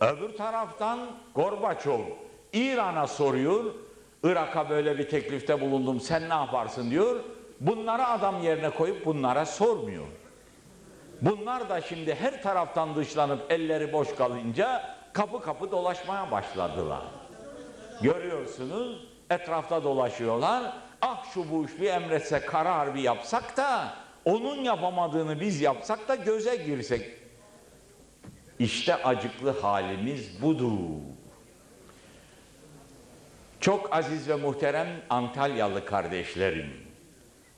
Öbür taraftan Gorbaçov İran'a soruyor. Irak'a böyle bir teklifte bulundum sen ne yaparsın diyor. Bunlara adam yerine koyup bunlara sormuyor. Bunlar da şimdi her taraftan dışlanıp elleri boş kalınca kapı kapı dolaşmaya başladılar. Görüyorsunuz etrafta dolaşıyorlar. Ah şu bu bir emretse kara harbi yapsak da onun yapamadığını biz yapsak da göze girsek. İşte acıklı halimiz budur. Çok aziz ve muhterem Antalyalı kardeşlerim.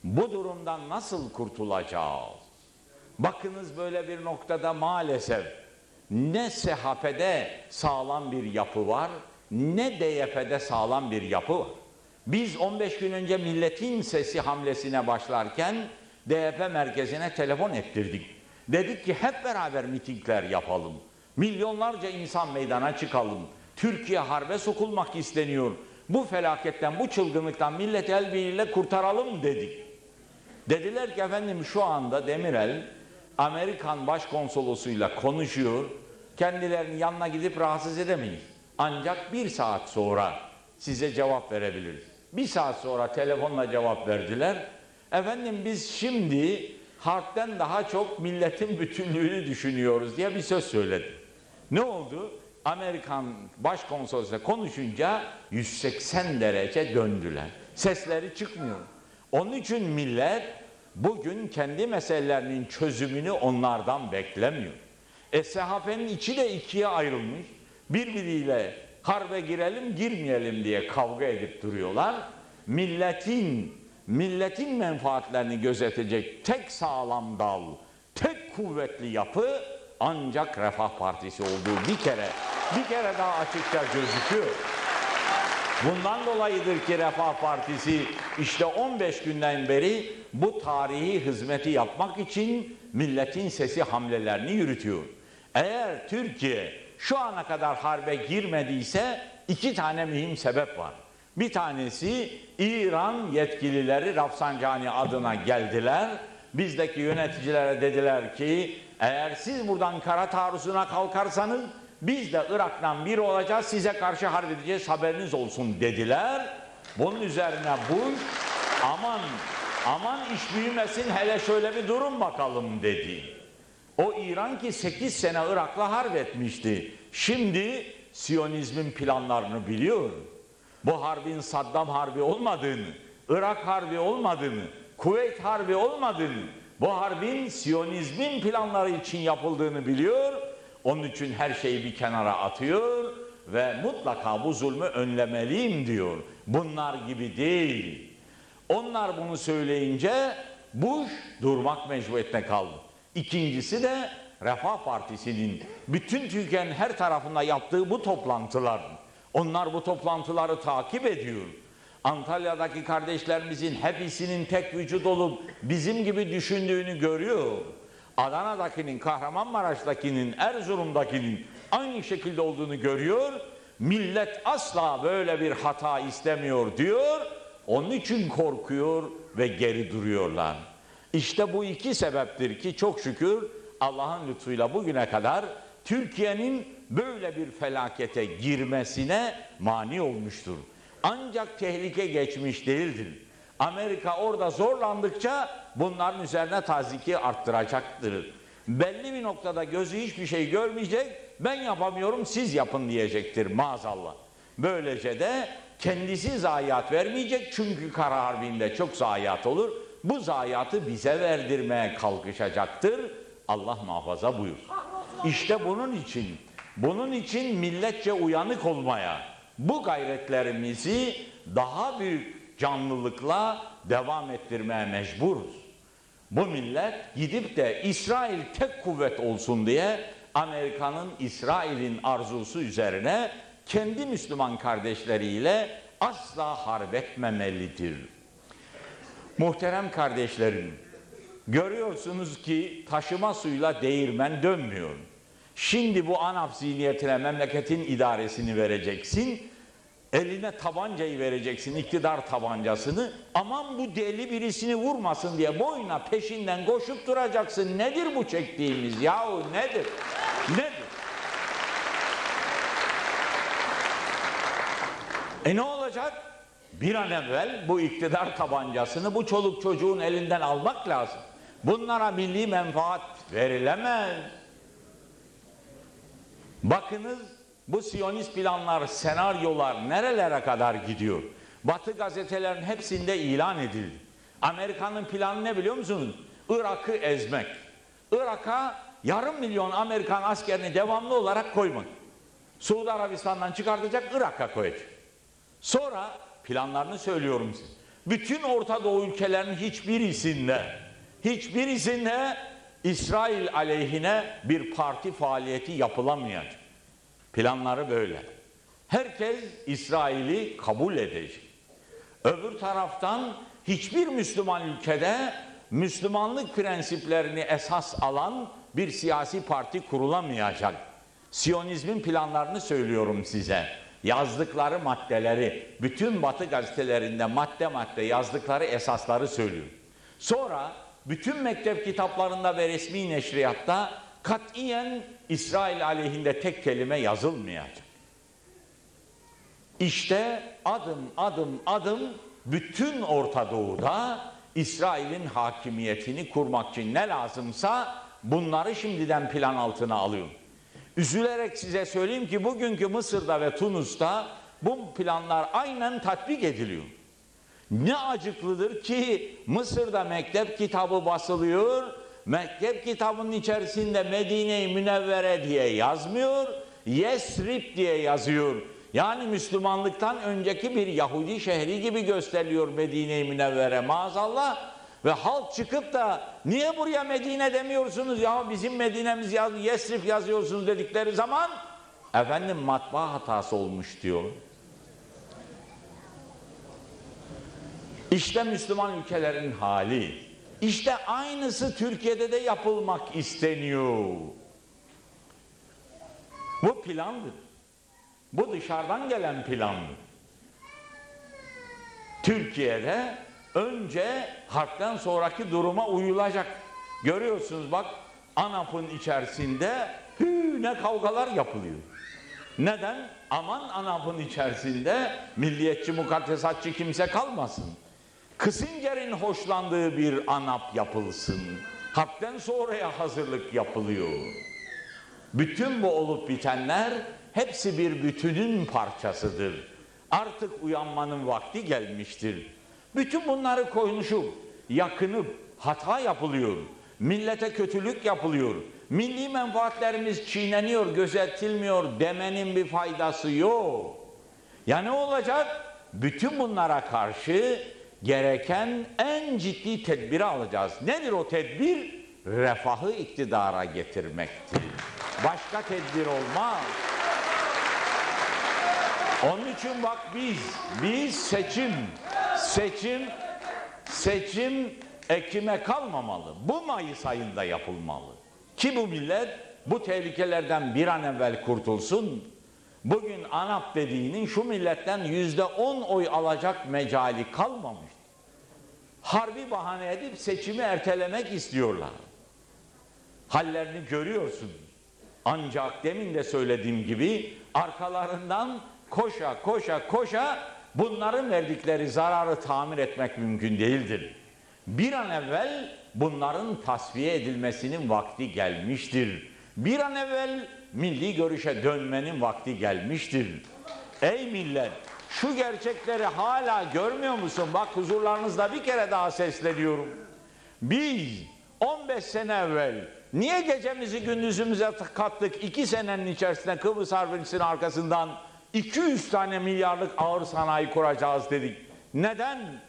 Bu durumdan nasıl kurtulacağız? Bakınız böyle bir noktada maalesef ne SHP'de sağlam bir yapı var ne DYP'de sağlam bir yapı var. Biz 15 gün önce milletin sesi hamlesine başlarken DYP merkezine telefon ettirdik. Dedik ki hep beraber mitingler yapalım. Milyonlarca insan meydana çıkalım. Türkiye harbe sokulmak isteniyor. Bu felaketten, bu çılgınlıktan millet el birliğiyle kurtaralım dedik. Dediler ki efendim şu anda Demirel Amerikan başkonsolosuyla konuşuyor. Kendilerinin yanına gidip rahatsız edemeyiz. Ancak bir saat sonra size cevap verebiliriz. Bir saat sonra telefonla cevap verdiler. Efendim biz şimdi harpten daha çok milletin bütünlüğünü düşünüyoruz diye bir söz söyledi. Ne oldu? Amerikan başkonsolosuyla konuşunca 180 derece döndüler. Sesleri çıkmıyor. Onun için millet bugün kendi meselelerinin çözümünü onlardan beklemiyor. E SHP'nin içi de ikiye ayrılmış. Birbiriyle harbe girelim girmeyelim diye kavga edip duruyorlar. Milletin milletin menfaatlerini gözetecek tek sağlam dal, tek kuvvetli yapı ancak Refah Partisi olduğu bir kere bir kere daha açıkça gözüküyor. Bundan dolayıdır ki Refah Partisi işte 15 günden beri bu tarihi hizmeti yapmak için milletin sesi hamlelerini yürütüyor. Eğer Türkiye şu ana kadar harbe girmediyse iki tane mühim sebep var. Bir tanesi İran yetkilileri Rafsanjani adına geldiler. Bizdeki yöneticilere dediler ki eğer siz buradan kara taarruzuna kalkarsanız biz de Irak'tan bir olacağız size karşı harp edeceğiz haberiniz olsun dediler. Bunun üzerine Bush aman aman iş büyümesin hele şöyle bir durun bakalım dedi. O İran ki 8 sene Irak'la harp etmişti. Şimdi Siyonizmin planlarını biliyor. Bu harbin Saddam harbi olmadığını, Irak harbi olmadığını, Kuveyt harbi olmadığını, bu harbin Siyonizmin planları için yapıldığını biliyor. Onun için her şeyi bir kenara atıyor ve mutlaka bu zulmü önlemeliyim diyor. Bunlar gibi değil. Onlar bunu söyleyince Bush durmak mecburiyetine kaldı. İkincisi de Refah Partisi'nin bütün Türkiye'nin her tarafında yaptığı bu toplantılar. Onlar bu toplantıları takip ediyor. Antalya'daki kardeşlerimizin hepsinin tek vücut olup bizim gibi düşündüğünü görüyor. Adana'dakinin, Kahramanmaraş'takinin, Erzurum'dakinin aynı şekilde olduğunu görüyor. Millet asla böyle bir hata istemiyor diyor. Onun için korkuyor ve geri duruyorlar. İşte bu iki sebeptir ki çok şükür Allah'ın lütfuyla bugüne kadar Türkiye'nin böyle bir felakete girmesine mani olmuştur. Ancak tehlike geçmiş değildir. Amerika orada zorlandıkça bunların üzerine taziki arttıracaktır. Belli bir noktada gözü hiçbir şey görmeyecek, ben yapamıyorum siz yapın diyecektir maazallah. Böylece de kendisi zayiat vermeyecek çünkü kara harbinde çok zayiat olur. Bu zayiatı bize verdirmeye kalkışacaktır. Allah muhafaza buyur. İşte bunun için, bunun için milletçe uyanık olmaya, bu gayretlerimizi daha büyük canlılıkla devam ettirmeye mecburuz. Bu millet gidip de İsrail tek kuvvet olsun diye Amerika'nın İsrail'in arzusu üzerine kendi Müslüman kardeşleriyle asla harp etmemelidir. Muhterem kardeşlerim, görüyorsunuz ki taşıma suyla değirmen dönmüyor. Şimdi bu ANAP zihniyetine memleketin idaresini vereceksin. Eline tabancayı vereceksin, iktidar tabancasını. Aman bu deli birisini vurmasın diye boyuna peşinden koşup duracaksın. Nedir bu çektiğimiz yahu nedir? Nedir? E ne olacak? Bir an evvel bu iktidar tabancasını bu çoluk çocuğun elinden almak lazım. Bunlara milli menfaat verilemez. Bakınız bu siyonist planlar, senaryolar nerelere kadar gidiyor? Batı gazetelerin hepsinde ilan edildi. Amerika'nın planı ne biliyor musunuz? Irak'ı ezmek. Irak'a yarım milyon Amerikan askerini devamlı olarak koymak. Suudi Arabistan'dan çıkartacak, Irak'a koyacak. Sonra planlarını söylüyorum size. Bütün Orta Doğu ülkelerinin hiçbirisinde, hiçbirisinde İsrail aleyhine bir parti faaliyeti yapılamayacak. Planları böyle. Herkes İsrail'i kabul edecek. Öbür taraftan hiçbir Müslüman ülkede Müslümanlık prensiplerini esas alan bir siyasi parti kurulamayacak. Siyonizmin planlarını söylüyorum size. Yazdıkları maddeleri, bütün Batı gazetelerinde madde madde yazdıkları esasları söylüyorum. Sonra bütün mektep kitaplarında ve resmi neşriyatta katiyen İsrail aleyhinde tek kelime yazılmayacak. İşte adım adım adım bütün Orta Doğu'da İsrail'in hakimiyetini kurmak için ne lazımsa bunları şimdiden plan altına alıyor. Üzülerek size söyleyeyim ki bugünkü Mısır'da ve Tunus'ta bu planlar aynen tatbik ediliyor. Ne acıklıdır ki Mısır'da mektep kitabı basılıyor, mektep kitabının içerisinde Medine-i Münevvere diye yazmıyor, Yesrib diye yazıyor. Yani Müslümanlıktan önceki bir Yahudi şehri gibi gösteriliyor Medine-i Münevvere maazallah. Ve halk çıkıp da niye buraya Medine demiyorsunuz ya bizim Medine'miz yaz, Yesrib yazıyorsunuz dedikleri zaman efendim matbaa hatası olmuş diyor. İşte Müslüman ülkelerin hali. İşte aynısı Türkiye'de de yapılmak isteniyor. Bu plandır. Bu dışarıdan gelen plandır. Türkiye'de önce harpten sonraki duruma uyulacak. Görüyorsunuz bak ANAP'ın içerisinde hü, ne kavgalar yapılıyor. Neden? Aman ANAP'ın içerisinde milliyetçi mukaddesatçı kimse kalmasın. Kısınger'in hoşlandığı bir ANAP yapılsın. Harpten sonraya hazırlık yapılıyor. Bütün bu olup bitenler hepsi bir bütünün parçasıdır. Artık uyanmanın vakti gelmiştir. Bütün bunları koymuşum, yakınıp hata yapılıyor. Millete kötülük yapılıyor. Milli menfaatlerimiz çiğneniyor, gözetilmiyor demenin bir faydası yok. Ya ne olacak? Bütün bunlara karşı gereken en ciddi tedbiri alacağız. Nedir o tedbir? Refahı iktidara getirmektir. Başka tedbir olmaz. Onun için bak biz, biz seçim, seçim, seçim Ekim'e kalmamalı. Bu Mayıs ayında yapılmalı. Ki bu millet bu tehlikelerden bir an evvel kurtulsun. Bugün ANAP dediğinin şu milletten yüzde on oy alacak mecali kalmamış. Harbi bahane edip seçimi ertelemek istiyorlar. Hallerini görüyorsun. Ancak demin de söylediğim gibi arkalarından koşa koşa koşa bunların verdikleri zararı tamir etmek mümkün değildir. Bir an evvel bunların tasfiye edilmesinin vakti gelmiştir. Bir an evvel milli görüşe dönmenin vakti gelmiştir. Ey millet şu gerçekleri hala görmüyor musun? Bak huzurlarınızda bir kere daha sesleniyorum. Biz 15 sene evvel niye gecemizi gündüzümüze kattık? iki senenin içerisinde Kıbrıs Harbi'nin arkasından 200 tane milyarlık ağır sanayi kuracağız dedik. Neden?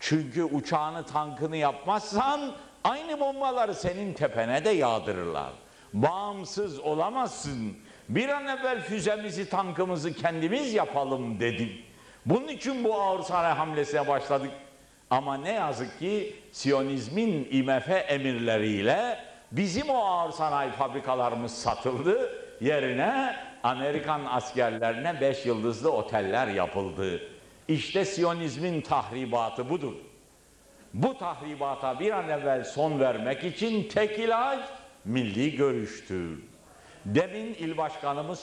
Çünkü uçağını tankını yapmazsan aynı bombaları senin tepene de yağdırırlar. Bağımsız olamazsın. Bir an evvel füzemizi tankımızı kendimiz yapalım dedim. Bunun için bu ağır sanayi hamlesine başladık. Ama ne yazık ki Siyonizmin IMF emirleriyle bizim o ağır sanayi fabrikalarımız satıldı. Yerine Amerikan askerlerine beş yıldızlı oteller yapıldı. İşte Siyonizmin tahribatı budur. Bu tahribata bir an evvel son vermek için tek ilaç milli görüştür. Demin il başkanımız